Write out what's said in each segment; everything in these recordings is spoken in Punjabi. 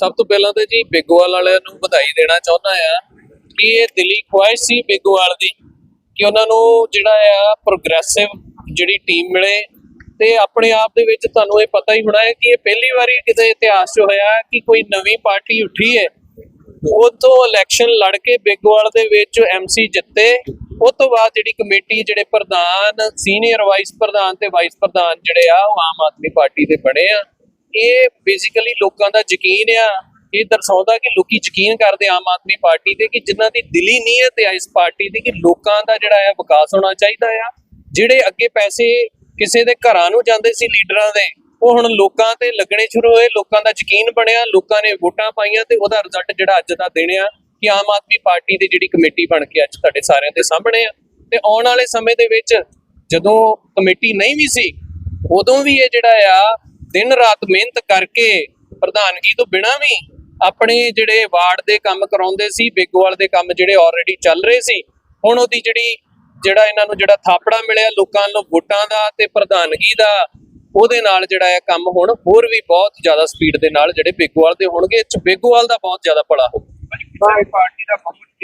ਸਭ ਤੋਂ ਪਹਿਲਾਂ ਤਾਂ ਜੀ ਬਿੱਗੋਵਾਲ ਵਾਲਿਆਂ ਨੂੰ ਵਧਾਈ ਦੇਣਾ ਚਾਹੁੰਦਾ ਆ ਕਿ ਇਹ ਦਿਲੀ ਖੁਆਇਸ਼ ਸੀ ਬਿੱਗੋਵਾਲ ਦੀ ਕਿ ਉਹਨਾਂ ਨੂੰ ਜਿਹੜਾ ਆ ਪ੍ਰੋਗਰੈਸਿਵ ਜਿਹੜੀ ਟੀਮ ਮਿਲੇ ਤੇ ਆਪਣੇ ਆਪ ਦੇ ਵਿੱਚ ਤੁਹਾਨੂੰ ਇਹ ਪਤਾ ਹੀ ਹੋਣਾ ਹੈ ਕਿ ਇਹ ਪਹਿਲੀ ਵਾਰੀ ਕਿਤੇ ਇਤਿਹਾਸ 'ਚ ਹੋਇਆ ਕਿ ਕੋਈ ਨਵੀਂ ਪਾਰਟੀ ਉੱਠੀ ਹੈ। ਉਹ ਤੋਂ ਇਲੈਕਸ਼ਨ ਲੜ ਕੇ ਬਿੱਗੋਵਾਲ ਦੇ ਵਿੱਚ ਐਮਸੀ ਜਿੱਤੇ। ਉਹ ਤੋਂ ਬਾਅਦ ਜਿਹੜੀ ਕਮੇਟੀ ਜਿਹੜੇ ਪ੍ਰਧਾਨ ਸੀਨੀਅਰ ਵਾਈਸ ਪ੍ਰਧਾਨ ਤੇ ਵਾਈਸ ਪ੍ਰਧਾਨ ਜਿਹੜੇ ਆ, ਉਹ ਆਮ ਆਦਮੀ ਪਾਰਟੀ ਦੇ ਬਣੇ ਆ। ਇਹ ਬੇਸਿਕਲੀ ਲੋਕਾਂ ਦਾ ਯਕੀਨ ਆ, ਇਹ ਦਰਸਾਉਂਦਾ ਕਿ ਲੋਕੀ ਯਕੀਨ ਕਰਦੇ ਆਮ ਆਦਮੀ ਪਾਰਟੀ ਤੇ ਕਿ ਜਿਨ੍ਹਾਂ ਦੀ ਦਿਲੀ ਨੀਅਤ ਹੈ ਇਸ ਪਾਰਟੀ ਦੀ ਕਿ ਲੋਕਾਂ ਦਾ ਜਿਹੜਾ ਹੈ ਵਿਕਾਸ ਹੋਣਾ ਚਾਹੀਦਾ ਆ। ਜਿਹੜੇ ਅੱਗੇ ਪੈਸੇ ਕਿਸੇ ਦੇ ਘਰਾਂ ਨੂੰ ਜਾਂਦੇ ਸੀ ਲੀਡਰਾਂ ਦੇ, ਉਹ ਹੁਣ ਲੋਕਾਂ ਤੇ ਲੱਗਣੇ ਸ਼ੁਰੂ ਹੋਏ, ਲੋਕਾਂ ਦਾ ਯਕੀਨ ਬਣਿਆ, ਲੋਕਾਂ ਨੇ ਵੋਟਾਂ ਪਾਈਆਂ ਤੇ ਉਹਦਾ ਰਿਜ਼ਲਟ ਜਿਹੜਾ ਅੱਜ ਦਾ ਦਿਨ ਆ, ਕਿ ਆਮ ਆਦਮੀ ਪਾਰਟੀ ਦੀ ਜਿਹੜੀ ਕਮੇਟੀ ਬਣ ਕੇ ਅੱਜ ਤੁਹਾਡੇ ਸਾਰਿਆਂ ਦੇ ਸਾਹਮਣੇ ਆ। ਤੇ ਆਉਣ ਵਾਲੇ ਸਮੇਂ ਦੇ ਵਿੱਚ ਜਦੋਂ ਕਮੇਟੀ ਨਹੀਂ ਵੀ ਸੀ, ਉਦੋਂ ਵੀ ਇਹ ਜਿਹੜਾ ਆ ਦਿਨ ਰਾਤ ਮਿਹਨਤ ਕਰਕੇ ਪ੍ਰਧਾਨਗੀ ਤੋਂ ਬਿਨਾਂ ਵੀ ਆਪਣੇ ਜਿਹੜੇ ਵਾਰਡ ਦੇ ਕੰਮ ਕਰਾਉਂਦੇ ਸੀ ਬਿੱਗੋਵਾਲ ਦੇ ਕੰਮ ਜਿਹੜੇ ਆਲਰੇਡੀ ਚੱਲ ਰਹੇ ਸੀ ਹੁਣ ਉਹਦੀ ਜਿਹੜੀ ਜਿਹੜਾ ਇਹਨਾਂ ਨੂੰ ਜਿਹੜਾ ਥਾਪੜਾ ਮਿਲਿਆ ਲੋਕਾਂ ਨੂੰ ਵੋਟਾਂ ਦਾ ਤੇ ਪ੍ਰਧਾਨਗੀ ਦਾ ਉਹਦੇ ਨਾਲ ਜਿਹੜਾ ਇਹ ਕੰਮ ਹੁਣ ਹੋਰ ਵੀ ਬਹੁਤ ਜ਼ਿਆਦਾ ਸਪੀਡ ਦੇ ਨਾਲ ਜਿਹੜੇ ਬਿੱਗੋਵਾਲ ਦੇ ਹੋਣਗੇ ਇਹ 'ਚ ਬਿੱਗੋਵਾਲ ਦਾ ਬਹੁਤ ਜ਼ਿਆਦਾ ਭਲਾ ਹੋ ਪਾਰਟੀ ਦਾ ਖਾਸੀ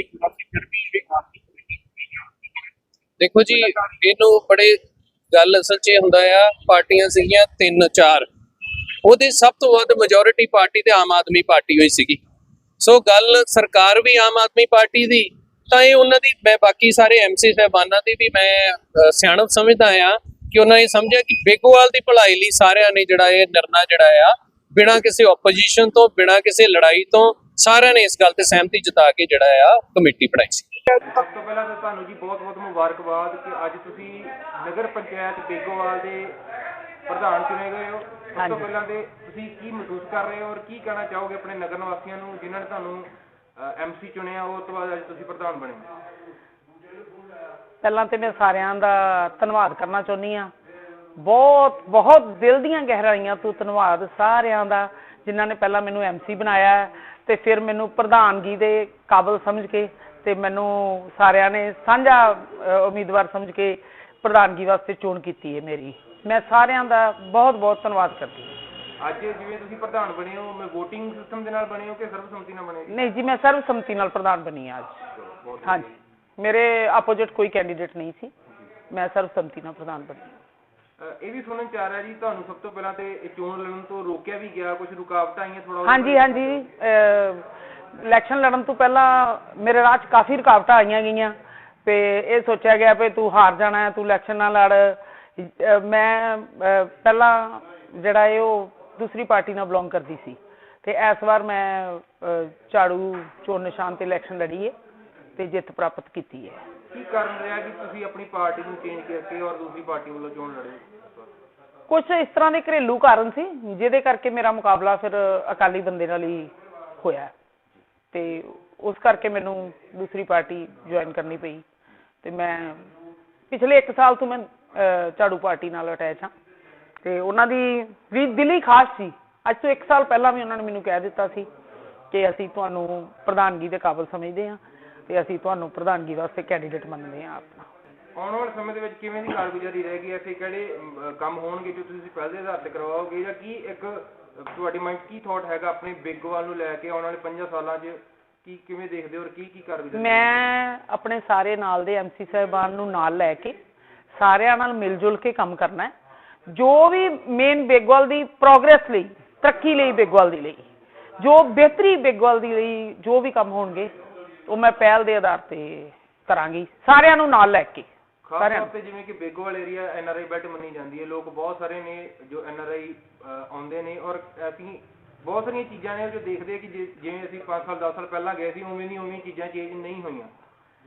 ਦੇਖੋ ਜੀ ਇਹਨੂੰ ਬੜੇ ਗੱਲ ਅਸਲ 'ਚ ਇਹ ਹੁੰਦਾ ਆ ਪਾਰਟੀਆਂ ਸੀਗੀਆਂ ਤਿੰਨ ਚਾਰ। ਉਹਦੇ ਸਭ ਤੋਂ ਵੱਧ ਮੈਜੋਰਿਟੀ ਪਾਰਟੀ ਤੇ ਆਮ ਆਦਮੀ ਪਾਰਟੀ ਹੋਈ ਸੀਗੀ। ਸੋ ਗੱਲ ਸਰਕਾਰ ਵੀ ਆਮ ਆਦਮੀ ਪਾਰਟੀ ਦੀ, ਤਾਂ ਇਹ ਉਹਨਾਂ ਦੀ, ਮੈਂ ਬਾਕੀ ਸਾਰੇ ਐਮਸੀ ਸਾਹਿਬਾਨਾਂ ਦੀ ਵੀ ਮੈਂ ਸਿਆਣਪ ਸਮਝਦਾ ਆ ਕਿ ਉਹਨਾਂ ਇਹ ਸਮਝਿਆ ਕਿ ਬੇਗੋਵਾਲ ਦੀ ਭਲਾਈ ਲਈ ਸਾਰਿਆਂ ਨੇ ਜਿਹੜਾ ਇਹ ਨਿਰਣਾ ਜਿਹੜਾ ਆ, ਬਿਨਾਂ ਕਿਸੇ ਆਪੋਜੀਸ਼ਨ ਤੋਂ, ਬਿਨਾਂ ਕਿਸੇ ਲੜਾਈ ਤੋਂ, ਸਾਰਿਆਂ ਨੇ ਇਸ ਗੱਲ ਤੇ ਸਹਿਮਤੀ ਜਤਾ ਕੇ ਜਿਹੜਾ ਆ, ਕਮੇਟੀ ਬਣਾਈ ਸੀ। ਸਭ ਤੋਂ ਪਹਿਲਾਂ ਤਾਂ ਤੁਹਾਨੂੰ ਜੀ ਬਹੁਤ-ਬਹੁਤ ਮੁਬਾਰਕਬਾਦ ਕਿ ਅੱਜ ਤੁਸੀਂ ਨਗਰ ਪੰਚਾਇਤ ਬੇਗੋਵਾਲ ਦੇ ਪ੍ਰਧਾਨ ਚੁਣੇ ਗਏ ਹੋ। ਸਭ ਤੋਂ ਪਹਿਲਾਂ ਤੇ ਤੁਸੀਂ ਕੀ ਮਹਿਸੂਸ ਕਰ ਰਹੇ ਹੋ ਔਰ ਕੀ ਕਹਿਣਾ ਚਾਹੋਗੇ ਆਪਣੇ ਨਗਰ ਨਿਵਾਸੀਆਂ ਨੂੰ ਜਿਨ੍ਹਾਂ ਨੇ ਤੁਹਾਨੂੰ ਐਮਸੀ ਚੁਣਿਆ ਉਹ ਤੋਂ ਬਾਅਦ ਅੱਜ ਤੁਸੀਂ ਪ੍ਰਧਾਨ ਬਣੇ ਪਹਿਲਾਂ ਤੇ ਮੈਂ ਸਾਰਿਆਂ ਦਾ ਧੰਨਵਾਦ ਕਰਨਾ ਚਾਹੁੰਦੀ ਆ ਬਹੁਤ ਬਹੁਤ ਦਿਲ ਦੀਆਂ ਗਹਿਰਾਈਆਂ ਤੋਂ ਧੰਨਵਾਦ ਸਾਰਿਆਂ ਦਾ ਜਿਨ੍ਹਾਂ ਨੇ ਪਹਿਲਾਂ ਮੈਨੂੰ ਐਮਸੀ ਬਣਾਇਆ ਹੈ ਤੇ ਫਿਰ ਮੈਨੂੰ ਪ੍ਰਧਾਨਗੀ ਦੇ ਕਾਬਲ ਸਮਝ ਕੇ ਤੇ ਮੈਨੂੰ ਸਾਰਿਆਂ ਨੇ ਸਾਂਝਾ ਉਮੀਦਵਾਰ ਸਮਝ ਕੇ ਪ੍ਰਧਾਨਗੀ ਵਾਸਤੇ ਚੋਣ ਕੀਤੀ ਹੈ ਮੇਰੀ। ਮੈਂ ਸਾਰਿਆਂ ਦਾ ਬਹੁਤ ਬਹੁਤ ਧੰਨਵਾਦ ਕਰਦੀ ਹਾਂ। ਅੱਜ ਜਿਵੇਂ ਤੁਸੀਂ ਪ੍ਰਧਾਨ ਬਣੇ ਹੋ ਮੈਂ VOTING ਸਿਸਟਮ ਦੇ ਨਾਲ ਬਣੇ ਹੋ ਕਿ ਸਰਬਸੰਮਤੀ ਨਾਲ ਬਣੇ ਹੋ? ਨਹੀਂ ਜੀ ਮੈਂ ਸਰਵਸੰਮਤੀ ਨਾਲ ਪ੍ਰਧਾਨ ਬਣੀ ਹਾਂ ਅੱਜ। ਹਾਂਜੀ। ਮੇਰੇ ਆਪੋਜੀਟ ਕੋਈ ਕੈਂਡੀਡੇਟ ਨਹੀਂ ਸੀ। ਮੈਂ ਸਰਵਸੰਮਤੀ ਨਾਲ ਪ੍ਰਧਾਨ ਬਣੀ ਇਹ ਵੀ ਸੁਣਨ ਚ ਆ ਰਿਹਾ ਜੀ ਤੁਹਾਨੂੰ ਸਭ ਤੋਂ ਪਹਿਲਾਂ ਤੇ ਇਹ ਚੋਣ ਲੜਨ ਤੋਂ ਰੋਕਿਆ ਵੀ ਗਿਆ ਕੁਝ ਰੁਕਾਵਟਾਂ ਆਈਆਂ ਥੋੜਾ ਹਾਂਜੀ ਹਾਂਜੀ। ਇਲੈਕਸ਼ਨ ਲੜਨ ਤੋਂ ਪਹਿਲਾਂ ਮੇਰੇ ਰਾਹ 'ਚ ਕਾਫੀ ਰੁਕਾਵਟਾਂ ਆਈਆਂ ਗਈਆਂ। ਤੇ ਇਹ ਸੋਚਿਆ ਗਿਆ ਵੀ ਤੂੰ ਹਾਰ ਜਾਣਾ ਹੈ ਤੂੰ ਇਲੈਕਸ਼ਨ ਨਾ ਲੜ। ਮੈਂ ਪਹਿਲਾਂ ਜਿਹੜਾ ਇਹ ਉਹ ਦੂਸਰੀ ਪਾਰਟੀ ਨਾਲ ਬਿਲੋਂਗ ਕਰਦੀ ਸੀ। ਤੇ ਇਸ ਵਾਰ ਮੈਂ ਝਾੜੂ ਚੋਣ ਨਿਸ਼ਾਨ ਤੇ ਇਲੈਕਸ਼ਨ ਲੜੀ ਹੈ ਤੇ ਜਿੱਤ ਪ੍ਰਾਪਤ ਕੀਤੀ ਹੈ ਕੀ ਕਾਰਨ ਰਿਹਾ ਕਿ ਤੁਸੀਂ ਆਪਣੀ ਪਾਰਟੀ ਨੂੰ ਚੇਂਜ ਕਰਕੇ ਔਰ ਦੂਸਰੀ ਪਾਰਟੀ ਵੱਲੋਂ ਚੋਣ ਲੜੇ? ਕੁਝ ਇਸ ਤਰ੍ਹਾਂ ਦੇ ਘਰੇਲੂ ਕਾਰਨ ਸੀ ਜਿਹਦੇ ਕਰਕੇ ਮੇਰਾ ਮੁਕਾਬਲਾ ਫਿਰ ਅਕਾਲੀ ਬੰਦੇ ਨਾਲ ਹੀ ਹੋਇਆ। ਤੇ ਉਸ ਕਰਕੇ ਮੈਨੂੰ ਦੂਸਰੀ ਪਾਰਟੀ ਜੁਆਇਨ ਕਰਨੀ ਪਈ। ਤੇ ਮੈਂ ਪਿਛਲੇ 1 ਸਾਲ ਤੋਂ ਮੈਂ ਝਾੜੂ ਪਾਰਟੀ ਨਾਲ ਅਟੈਚ ਹਾਂ। ਤੇ ਉਹਨਾਂ ਦੀ ਵੀ ਦਿਲੀ ਖਾਸ ਸੀ। ਅੱਜ ਤੋਂ 1 ਸਾਲ ਪਹਿਲਾਂ ਵੀ ਉਹਨਾਂ ਨੇ ਮੈਨੂੰ ਕਹਿ ਦਿੱਤਾ ਸੀ ਕਿ ਅਸੀਂ ਤੁਹਾਨੂੰ ਪ੍ਰਧਾਨਗੀ ਦੇ ਕਾਬਿਲ ਸਮਝਦੇ ਹਾਂ ਤੇ ਅਸੀਂ ਤੁਹਾਨੂੰ ਪ੍ਰਧਾਨਗੀ ਵਾਸਤੇ ਕੈਂਡੀਡੇਟ ਮੰਨਦੇ ਹਾਂ ਆਪਣਾ। ਆਉਣ ਵਾਲੇ ਸਮੇਂ ਦੇ ਵਿੱਚ ਕਿਵੇਂ ਦੀ ਕਾਰਗੁਜ਼ਾਰੀ ਰਹੇਗੀ? ਐਸੇ ਕਿਹੜੇ ਕੰਮ ਹੋਣਗੇ ਜੋ ਤੁਸੀਂ ਪਹਿਲ ਦੇ ਆਧਾਰ ਤੇ ਕਰਵਾਓਗੇ? ਜਾਂ ਕੀ ਇੱਕ ਤੁਹਾਡੇ ਮਾਈਂਡ ਕੀ ਥਾਟ ਹੈਗਾ ਆਪਣੇ ਬਿੱਗਵਾਲ ਨੂੰ ਲੈ ਕੇ ਆਉਣ ਵਾਲੇ 5 ਸਾਲਾਂ 'ਚ? ਕੀ ਕਿਵੇਂ ਦੇਖਦੇ ਹੋ ਔਰ ਕੀ ਕੀ ਕਾਰਗੁਜ਼ਾਰੀ ਮੈਂ ਆਪਣੇ ਸਾਰੇ ਨਾਲ ਦੇ ਐਮਸੀ ਸਾਹਿਬਾਨ ਨੂੰ ਨਾਲ ਲੈ ਕੇ ਸਾਰਿਆਂ ਨਾਲ ਮਿਲ ਜੁਲ ਕੇ ਕੰਮ ਕਰਨਾ ਹੈ। ਜੋ ਵੀ ਮੇਨ ਬੇਗਵਾਲ ਦੀ ਪ੍ਰੋਗਰੈਸ ਲਈ ਤਰੱਕੀ ਲਈ ਬੇਗਵਾਲ ਦੀ ਲਈ ਜੋ ਬਿਹਤਰੀ ਬੇਗਵਾਲ ਦੀ ਲਈ ਜੋ ਵੀ ਕੰਮ ਹੋਣਗੇ ਉਹ ਮੈਂ ਪਹਿਲ ਦੇ ਆਧਾਰ ਤੇ ਕਰਾਂਗੀ ਸਾਰਿਆਂ ਨੂੰ ਨਾਲ ਲੈ ਕੇ। ਖਾਸ ਸਾਰਿਆਂ ਤੌਰ ਤੇ ਜਿਵੇਂ ਕਿ ਬੇਗੋਵਾਲ ਏਰੀਆ ਐਨਆਰਆਈ ਬੈਲਟ ਮੰਨੀ ਜਾਂਦੀ ਹੈ ਲੋਕ ਬਹੁਤ ਸਾਰੇ ਨੇ ਜੋ ਐਨਆਰਆਈ ਆਉਂਦੇ ਨੇ ਔਰ ਅਸੀਂ ਬਹੁਤ ਸਾਰੀਆਂ ਚੀਜ਼ਾਂ ਨੇ ਜੋ ਦੇਖਦੇ ਕਿ ਜਿਵੇਂ ਅਸੀਂ 5 ਸਾਲ 10 ਸਾਲ ਪਹਿਲਾਂ ਗਏ ਸੀ ਉਵੇਂ ਦੀ ਉਵੇਂ ਚੀਜ਼ਾਂ ਚੇਂਜ ਨਹੀਂ ਹੋਈਆਂ।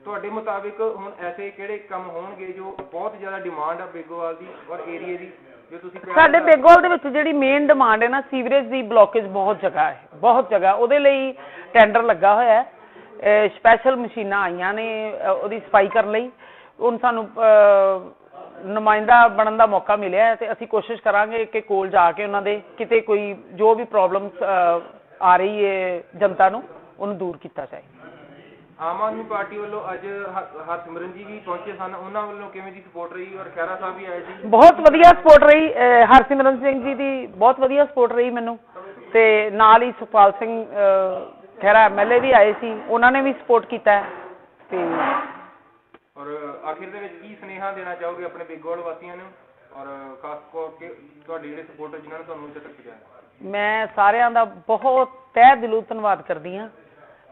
ਤੁਹਾਡੇ ਮੁਤਾਬਿਕ ਹੁਣ ਐਸੇ ਕਿਹੜੇ ਕੰਮ ਹੋਣਗੇ ਜੋ ਬਹੁਤ ਜ਼ਿਆਦਾ ਡਿਮਾਂਡ ਆ ਬੇਗੋਵਾਲ ਦੀ ਔਰ ਏਰੀਏ ਦੀ ਜੋ ਤੁਸੀਂ ਪਹਿਲ ਸਾਡੇ ਦੇ- ਬੇਗਵਾਲ ਦੇ ਵਿੱਚ ਜਿਹੜੀ ਮੇਨ ਡਿਮਾਂਡ ਹੈ ਨਾ ਸੀਵਰੇਜ ਦੀ ਬਲੋਕੇਜ ਬਹੁਤ ਜਗ੍ਹਾ ਹੈ ਬਹੁਤ ਜਗ੍ਹਾ। ਉਹਦੇ ਲਈ ਟੈਂਡਰ ਲੱਗਾ ਹੋਇਆ ਹੈ। ਸਪੈਸ਼ਲ ਮਸ਼ੀਨਾਂ ਆਈਆਂ ਨੇ ਅਹ, ਉਹਦੀ ਸਫ਼ਾਈ ਕਰਨ ਲਈ। ਹੁਣ ਸਾਨੂੰ ਅਹ, ਨੁਮਾਇੰਦਾ ਬਣਨ ਦਾ ਮੌਕਾ ਮਿਲਿਆ ਹੈ ਤੇ ਅਸੀਂ ਕੋਸ਼ਿਸ਼ ਕਰਾਂਗੇ ਕਿ ਕੋਲ ਜਾ ਕੇ ਉਹਨਾਂ ਦੇ ਕਿਤੇ ਕੋਈ ਜੋ ਵੀ ਪ੍ਰੋਬਲਮਸ ਆ ਰਹੀ ਹੈ ਜਨਤਾ ਨੂੰ ਉਹਨੂੰ ਦੂਰ ਕੀਤਾ ਜਾਏ। ਆਮ ਆਦਮੀ ਪਾਰਟੀ ਵੱਲੋਂ ਅੱਜ ਹ- ਹਰਸਿਮਰਨ ਜੀ ਵੀ ਪਹੁੰਚੇ ਸਨ। ਉਹਨਾਂ ਵੱਲੋਂ ਕਿਵੇਂ ਦੀ ਸਪੋਰਟ ਰਹੀ ਔਰ ਖਹਿਰਾ ਸਾਹਿਬ ਵੀ ਆਏ ਸੀ? ਬਹੁਤ ਵਧੀਆ ਸਪੋਰਟ ਰਹੀ। ਅਹ, ਹਰਸਿਮਰਨ ਸਿੰਘ ਜੀ ਦੀ ਬਹੁਤ ਵਧੀਆ ਸਪੋਰਟ ਰਹੀ ਮੈਨੂੰ। ਤੇ ਨਾਲ ਹੀ ਸੁਖਪਾਲ ਸਿੰਘ ਅਹ, ਖਹਿਰਾ ਐਮਐਲਏ ਵੀ ਆਏ ਸੀ। ਉਹਨਾਂ ਨੇ ਵੀ ਸਪੋਰਟ ਕੀਤਾ ਹੈ। ਤੇ ਔਰ ਆਖਿਰ ਦੇ ਵਿੱਚ ਕੀ ਸੁਨੇਹਾ ਦੇਣਾ ਚਾਹੋਗੇ ਆਪਣੇ ਬਿਗੋਲ ਵਾਸੀਆਂ ਨੂੰ? ਔਰ ਖਾਸ ਕਰਕੇ ਤੁਹਾਡੇ ਜਿਹੜੇ ਸਪੋਰਟਰ ਜਿਨ੍ਹਾਂ ਨੇ ਤੁਹਾਨੂੰ ਇੱਥੇ ਤੱਕ ਪਹੁੰਚਾਇਆ? ਮੈਂ ਸਾਰਿਆਂ ਦਾ ਬਹੁਤ ਤਹਿ ਦਿਲੋਂ ਧੰਨਵਾਦ ਕਰਦੀ ਹਾਂ।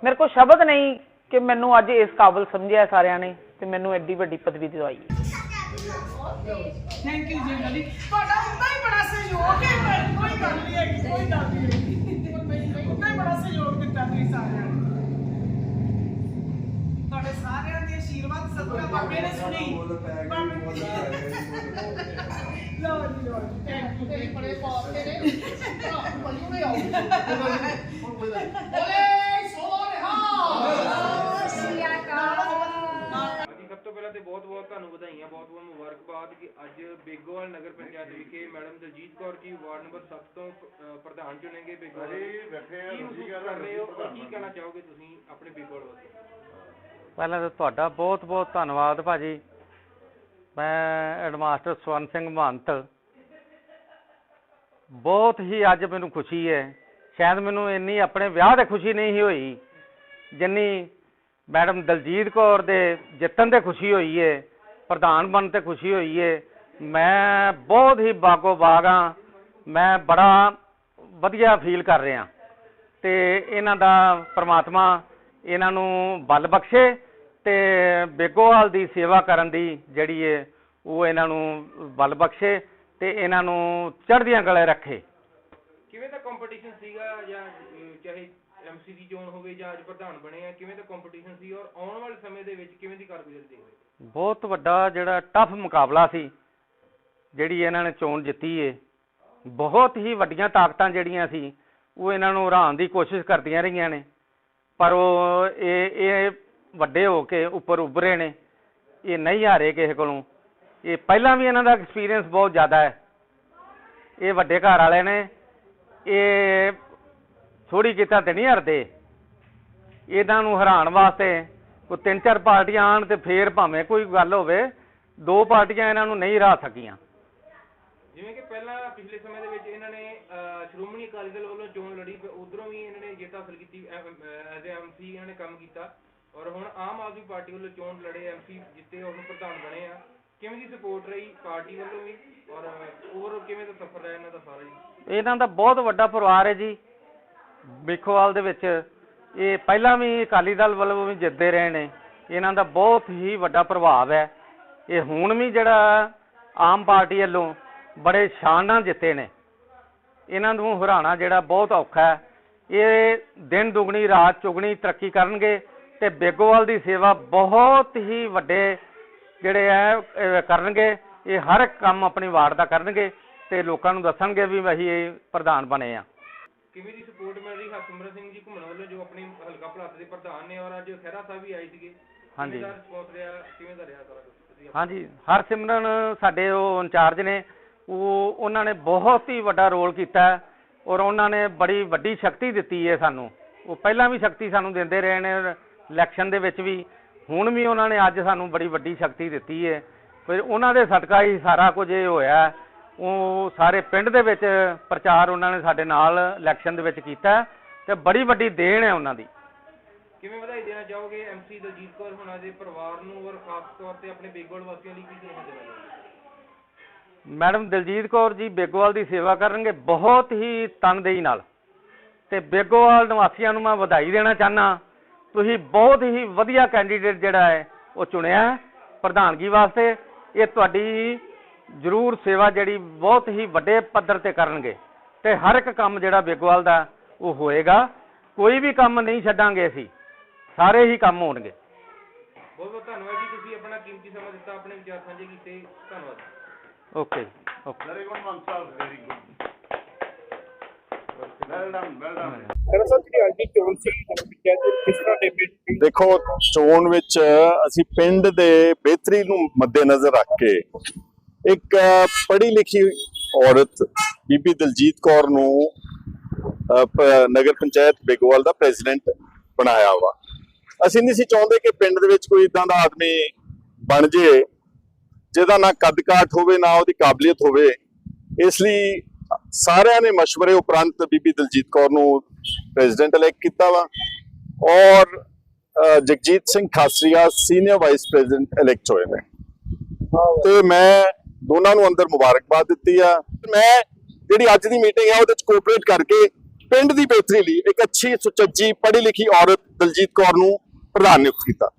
ਮੇਰੇ ਕੋਲ ਸ਼ਬਦ ਨਹੀਂ। ਕਿ ਮੈਨੂੰ ਅੱਜ ਇਸ ਕਾਬਿਲ ਸਮਝਿਆ ਸਾਰਿਆਂ ਨੇ ਤੇ ਮੈਨੂੰ ਐਡੀ ਵੱਡੀ ਪਦਵੀ ਦਿਵਾਈ ਹੈ। ਥੈਂਕ ਯੂ ਜੀ ਗਲੀ ਤੁਹਾਡਾ ਉਦਾਂ ਹੀ ਬੜਾ ਸਹਿਯੋਗ ਹੈ ਪਰ ਕੋਈ ਗੱਲ ਨਹੀਂ ਹੈਗੀ ਕੋਈ ਗੱਲ ਨਹੀਂ ਹੈਗੀ। ਉਦਾਂ ਹੀ ਬੜਾ ਸਹਿਯੋਗ ਦਿੱਤਾ ਤੁਸੀਂ ਸਾਰਿਆਂ ਨੇ। ਤੁਹਾਡੇ ਸਾਰਿਆਂ ਦੇ ਆਸ਼ੀਰਵਾਦ ਸਦਕਾ ਬਾਬੇ ਨੇ ਸੁਣੀ। ਲੋ ਜੀ ਲੋ ਥੈਂਕ ਯੂ ਤੇਰੇ ਬੜੇ ਪਾਪ ਤੇਰੇ। ਬੋਲੇ। ਪਹਿਲਾਂ ਤੇ ਬਹੁਤ ਬਹੁਤ ਤੁਹਾਨੂੰ ਵਧਾਈਆਂ ਬਹੁਤ ਬਹੁਤ ਮੁਬਾਰਕਬਾਦ ਕਿ ਅੱਜ ਬੇਗੋਵਾਲ ਨਗਰ ਪੰਚਾਇਤ ਵਿਖੇ madam Daljit Kaur ji ward number 7 ਤੋਂ ਅ, ਪ੍ਰਧਾਨ ਚੁਣੇਗੇ ਬੇਗੋਵਾਲ ਕੀ ਮਹਿਸੂਸ ਕਰ ਰਹੇ ਹੋ ਔਰ ਕੀ ਕਹਿਣਾ ਚਾਹੋਗੇ ਤੁਸੀਂ ਆਪਣੇ ਬੇਗੋਵਾਲ ਵਾਸਤੇ ਪਹਿਲਾਂ ਤਾਂ ਤੁਹਾਡਾ ਬਹੁਤ ਬਹੁਤ ਧੰਨਵਾਦ ਭਾਜੀ। ਮੈਂ ਹੈਡਮਾਸਟਰ ਸਵਰਨ ਸਿੰਘ ਮਹੰਤ। ਬਹੁਤ ਹੀ ਅੱਜ ਮੈਨੂੰ ਖੁਸ਼ੀ ਹੈ। ਸ਼ਾਇਦ ਮੈਨੂੰ ਇੰਨੀ ਆਪਣੇ ਵਿਆਹ ਤੇ ਖੁਸ਼ੀ ਨਹੀਂ ਸੀ ਹੋਈ ਜਿੰਨੀ ਮੈਡਮ ਦਲਜੀਤ ਕੌਰ ਦੇ ਜਿੱਤਣ ਤੇ ਖੁਸ਼ੀ ਹੋਈ ਹੈ ਪ੍ਰਧਾਨ ਬਣਨ ਤੇ ਖੁਸ਼ੀ ਹੋਈ ਹੈ ਮੈਂ ਬਹੁਤ ਹੀ ਬਾਗੋ ਬਾਗਾ ਮੈਂ ਬੜਾ ਵਧੀਆ ਫੀਲ ਕਰ ਰਿਹਾ। ਤੇ ਇਹਨਾਂ ਦਾ ਪ੍ਰਮਾਤਮਾ ਇਹਨਾਂ ਨੂੰ ਬਲ ਬਖਸ਼ੇ ਤੇ ਬੇਗੋਵਾਲ ਦੀ ਸੇਵਾ ਕਰਨ ਦੀ ਜਿਹੜੀ ਹੈ ਉਹ ਇਹਨਾਂ ਨੂੰ ਬਲ ਬਖਸ਼ੇ ਤੇ ਇਹਨਾਂ ਨੂੰ ਚੜ੍ਹਦੀਆਂ ਗਲੇ ਰੱਖੇ। ਕਿਵੇਂ ਦਾ ਕੰਪੀਟੀਸ਼ਨ ਸੀਗਾ ਜਾਂ, ਚਾਹੇ ਐਮਸੀ ਦੀ ਚੋਣ ਹੋਵੇ ਜਾਂ ਅੱਜ ਪ੍ਰਧਾਨ ਬਣੇ ਆ, ਕਿਵੇਂ ਦਾ ਕੰਪੀਟੀਸ਼ਨ ਸੀ ਔਰ ਆਉਣ ਵਾਲੇ ਸਮੇਂ ਦੇ ਵਿੱਚ ਕਿਵੇਂ ਦੀ ਕਾਰਗੁਜ਼ਾਰੀ ਦੇਖ ਬਹੁਤ ਵੱਡਾ ਜਿਹੜਾ ਟਫ ਮੁਕਾਬਲਾ ਸੀ, ਜਿਹੜੀ ਇਹਨਾਂ ਨੇ ਚੋਣ ਜਿੱਤੀ ਏ। ਬਹੁਤ ਹੀ ਵੱਡੀਆਂ ਤਾਕਤਾਂ ਜਿਹੜੀਆਂ ਸੀ, ਉਹ ਇਹਨਾਂ ਨੂੰ ਹਰਾਉਣ ਦੀ ਕੋਸ਼ਿਸ਼ ਕਰਦੀਆਂ ਰਹੀਆਂ ਨੇ। ਪਰ ਉਹ ਇਹ ਇਹ ਵੱਡੇ ਹੋ ਕੇ ਉੱਪਰ ਉੱਭਰੇ ਨੇ। ਇਹ ਨਹੀਂ ਹਾਰੇ ਕਿਸੇ ਕੋਲੋਂ। ਇਹ ਪਹਿਲਾਂ ਵੀ ਇਹਨਾਂ ਦਾ ਐਕਸਪੀਰੀਅੰਸ ਬਹੁਤ ਜ਼ਿਆਦਾ ਹੈ। ਇਹ ਵੱਡੇ ਘਰ ਵਾਲੇ ਨੇ। ਇਹ ਥੋੜੀ ਕੀਤਾ ਤੇ ਨਹੀਂ ਹਰਦੇ ਇਹਨਾਂ ਨੂੰ ਹਰਾਉਣ ਵਾਸਤੇ ਕੋਈ ਤਿੰਨ ਚਾਰ ਪਾਰਟੀਆਂ ਆਣ ਤੇ ਫੇਰ ਭਾਵੇਂ ਕੋਈ ਗੱਲ ਹੋਵੇ ਦੋ ਪਾਰਟੀਆਂ ਇਹਨਾਂ ਨੂੰ ਨਹੀਂ ਹਰਾ ਸਕੀਆਂ। ਜਿਵੇਂ ਕਿ ਪਹਿਲਾਂ ਪਿਛਲੇ ਸਮੇਂ ਦੇ ਵਿੱਚ ਇਹਨਾਂ ਨੇ ਸ਼੍ਰੋਮਣੀ ਅਕਾਲੀ ਦਲ ਵੱਲੋਂ ਚੋਣ ਲੜੀ ਉਧਰੋਂ ਵੀ ਇਹਨਾਂ ਨੇ ਜਿੱਤ ਹਾਸਲ ਕੀਤੀ ਐਜ਼ ਐ ਐਮਸੀ ਇਹਨਾਂ ਨੇ ਕੰਮ ਕੀਤਾ। ਔਰ ਹੁਣ ਆਮ ਆਦਮੀ ਪਾਰਟੀ ਵੱਲੋਂ ਚੋਣ ਲੜੇ ਐਮਸੀ ਜਿੱਤੇ ਉਹਨੂੰ ਪ੍ਰਧਾਨ ਬਣੇ ਆ। ਕਿਵੇਂ ਦੀ ਸਪੋਰਟ ਰਹੀ ਪਾਰਟੀ ਵੱਲੋਂ ਵੀ? ਔਰ ਓਵਰ ਕਿਵੇਂ ਦਾ ਸਫ਼ਰ ਰਿਹਾ ਇਹਨਾਂ ਦਾ ਸਾਰਾ ਜੀ? ਇਹਨਾਂ ਦਾ ਬਹੁਤ ਵੱਡਾ ਪਰਿਵਾਰ ਹੈ ਜੀ। ਬਿਖੋਵਾਲ ਦੇ ਵਿੱਚ ਇਹ ਪਹਿਲਾਂ ਵੀ ਅਕਾਲੀ ਦਲ ਵੱਲੋਂ ਵੀ ਜਿੱਤਦੇ ਰਹੇ ਨੇ। ਇਹਨਾਂ ਦਾ ਬਹੁਤ ਹੀ ਵੱਡਾ ਪ੍ਰਭਾਵ ਹੈ। ਇਹ ਹੁਣ ਵੀ ਜਿਹੜਾ ਆਮ ਪਾਰਟੀ ਵੱਲੋਂ ਬੜੇ ਸ਼ਾਨ ਨਾਲ ਜਿੱਤੇ ਨੇ। ਇਹਨਾਂ ਨੂੰ ਹਰਾਣਾ ਜਿਹੜਾ ਬਹੁਤ ਔਖਾ ਹੈ। ਇਹ ਦਿਨ ਦੁਗਣੀ, ਰਾਤ ਚੁਗਣੀ ਤਰੱਕੀ ਕਰਨਗੇ ਤੇ ਬੇਗੋਵਾਲ ਦੀ ਸੇਵਾ ਬਹੁਤ ਹੀ ਵੱਡੇ ਜਿਹੜੇ ਹੈ ਕਰਨਗੇ। ਇਹ ਹਰ ਇੱਕ ਕੰਮ ਆਪਣੀ ਵਾਰਡ ਦਾ ਕਰਨਗੇ ਤੇ ਲੋਕਾਂ ਨੂੰ ਦੱਸਣਗੇ ਵੀ ਅਸੀਂ ਇਹ ਪ੍ਰਧਾਨ ਬਣੇ ਆ ਕਿਵੇਂ ਦੀ ਸਪੋਰਟ ਮਿਲ ਰਹੀ ਹਰਸਿਮਰਤ ਸਿੰਘ ਜੀ ਘੁੰਮਣ ਵੱਲੋਂ ਜੋ ਆਪਣੀ ਹਲਕਾ ਭਲਾਤ ਦੇ ਪ੍ਰਧਾਨ ਨੇ ਔਰ ਅੱਜ ਖਹਿਰਾ ਸਾਹਿਬ ਵੀ ਆਏ ਸੀਗੇ? ਹਾਂਜੀ। ਕਿਵੇਂ ਦਾ ਰਿਸਪੌਂਸ ਰਿਹਾ? ਕਿਵੇਂ ਦਾ ਰਿਹਾ ਸਾਰਾ ਕੁਝ ਤੁਸੀਂ ਹਾਂਜੀ ਹਰਸਿਮਰਨ ਸਾਡੇ ਉਹ ਇੰਚਾਰਜ ਨੇ ਉਹ ਉਹਨਾਂ ਨੇ ਬਹੁਤ ਹੀ ਵੱਡਾ ਰੋਲ ਕੀਤਾ ਹੈ ਔਰ ਉਹਨਾਂ ਨੇ ਬੜੀ ਵੱਡੀ ਸ਼ਕਤੀ ਦਿੱਤੀ ਹੈ ਸਾਨੂੰ। ਉਹ ਪਹਿਲਾਂ ਵੀ ਸ਼ਕਤੀ ਸਾਨੂੰ ਦਿੰਦੇ ਰਹੇ ਨੇ ਇਲੈਕਸ਼ਨ ਦੇ ਵਿੱਚ ਵੀ। ਹੁਣ ਵੀ ਉਹਨਾਂ ਨੇ ਅੱਜ ਸਾਨੂੰ ਬੜੀ ਵੱਡੀ ਸ਼ਕਤੀ ਦਿੱਤੀ ਹੈ ਫਿਰ ਉਹਨਾਂ ਦੇ ਸਦਕਾ ਹੀ ਸਾਰਾ ਕੁਝ ਇਹ ਹੋਇਆ। ਹੈ। ਉਹ ਸਾਰੇ ਪਿੰਡ ਦੇ ਵਿੱਚ ਪ੍ਰਚਾਰ ਉਹਨਾਂ ਨੇ ਸਾਡੇ ਨਾਲ ਇਲੈਕਸ਼ਨ ਦੇ ਵਿੱਚ ਕੀਤਾ ਤੇ ਬੜੀ ਵੱਡੀ ਦੇਣ ਹੈ ਉਹਨਾਂ ਦੀ। ਕਿਵੇਂ ਵਧਾਈ ਦੇਣਾ ਚਾਹੋਗੇ ਐਮਸੀ ਦਲਜੀਤ ਕੌਰ ਹੁਣਾਂ ਦੇ ਪਰਿਵਾਰ ਨੂੰ ਔਰ ਖਾਸ ਤੌਰ ਤੇ ਆਪਣੇ ਬੇਗੋਲ ਵਾਸੀਆਂ ਲਈ ਕੀ ਦੇਣਾ ਚਾਹੋਗੇ? ਮੈਡਮ ਦਲਜੀਤ ਕੌਰ ਜੀ ਬੇਗੋਵਾਲ ਦੀ ਸੇਵਾ ਕਰਨਗੇ ਬਹੁਤ ਹੀ ਤਨਦੇਹੀ ਨਾਲ ਤੇ ਬੇਗੋਵਾਲ ਨਿਵਾਸੀਆਂ ਨੂੰ ਮੈਂ ਵਧਾਈ ਦੇਣਾ ਚਾਹਨਾ ਤੁਸੀਂ ਬਹੁਤ ਹੀ ਵਧੀਆ ਕੈਂਡੀਡੇਟ ਜਿਹੜਾ ਹੈ ਉਹ ਚੁਣਿਆ ਪ੍ਰਧਾਨਗੀ ਵਾਸਤੇ ਇਹ ਤੁਹਾਡੀ ਜ਼ਰੂਰ ਸੇਵਾ ਜਿਹੜੀ ਬਹੁਤ ਹੀ ਵੱਡੇ ਪੱਧਰ ਤੇ ਕਰਨਗੇ ਤੇ ਹਰ ਇੱਕ ਕੰਮ ਜਿਹੜਾ ਬੇਗੋਵਾਲ ਦਾ ਉਹ ਹੋਏਗਾ। ਕੋਈ ਵੀ ਕੰਮ ਨਹੀਂ ਛੱਡਾਂਗੇ ਅਸੀਂ। ਸਾਰੇ ਹੀ ਕੰਮ ਹੋਣਗੇ। ਬਹੁਤ ਬਹੁਤ ਧੰਨਵਾਦ ਜੀ। ਤੁਸੀਂ ਆਪਣਾ ਕੀਮਤੀ ਸਮਾਂ ਦਿੱਤਾ ਆਪਣੇ ਵਿਚਾਰ ਸਾਂਝੇ ਕੀਤੇ। ਧੰਨਵਾਦ। Okay okay. Very good Mann Sahib very good well done well done ਦੇਖੋ ਚੋਣ ਵਿੱਚ ਅਸੀਂ ਪਿੰਡ ਦੇ ਬਿਹਤਰੀ ਨੂੰ ਮੱਦੇਨਜ਼ਰ ਰੱਖ ਕੇ ਇੱਕ ਪੜ੍ਹੀ ਲਿਖੀ ਔਰਤ ਬੀਬੀ ਦਲਜੀਤ ਕੌਰ ਨੂੰ ਨਗਰ ਪੰਚਾਇਤ ਬੇਗੋਵਾਲ ਦਾ ਪ੍ਰੈਜ਼ੀਡੈਂਟ ਬਣਾਇਆ ਵਾ। ਅਸੀਂ ਨਹੀਂ ਸੀ ਚਾਹੁੰਦੇ ਕਿ ਪਿੰਡ ਦੇ ਵਿੱਚ ਕੋਈ ਇਦਾਂ ਦਾ ਆਦਮੀ ਬਣ ਜੇ, ਜਿਹਦਾ ਨਾ ਕੱਦ ਕਾਠ ਹੋਵੇ, ਨਾ ਉਹਦੀ ਕਾਬਲੀਅਤ ਹੋਵੇ। ਇਸ ਲਈ ਸਾਰਿਆਂ ਨੇ مشਵਰੇ ਉਪਰੰਤ ਬੀਬੀ ਦਲਜੀਤ ਕੌਰ ਨੂੰ ਪ੍ਰੈਜ਼ੀਡੈਂਟ ਇਲੈਕਟ ਕੀਤਾ ਵਾ। ਔਰ Jagjit Singh Khasria senior vice president elect ਹੋਏ ਨੇ। ਤੇ ਮੈਂ ਦੋਨਾਂ ਨੂੰ ਅੰਦਰ ਮੁਬਾਰਕਬਾਦ ਦਿੱਤੀ ਆ। ਮੈਂ ਜਿਹੜੀ ਅੱਜ ਦੀ ਮੀਟਿੰਗ ਹੈ ਉਹਦੇ ਵਿੱਚ ਕੋਆਪਰੇਟ ਕਰਕੇ ਪਿੰਡ ਦੀ ਬਿਹਤਰੀ ਲਈ ਇੱਕ ਅੱਛੀ ਸੁਚੱਜੀ, ਪੜ੍ਹੀ ਲਿਖੀ ਔਰਤ ਦਲਜੀਤ ਕੌਰ ਨੂੰ ਪ੍ਰਧਾਨ ਨਿਯੁਕਤ ਕੀਤਾ।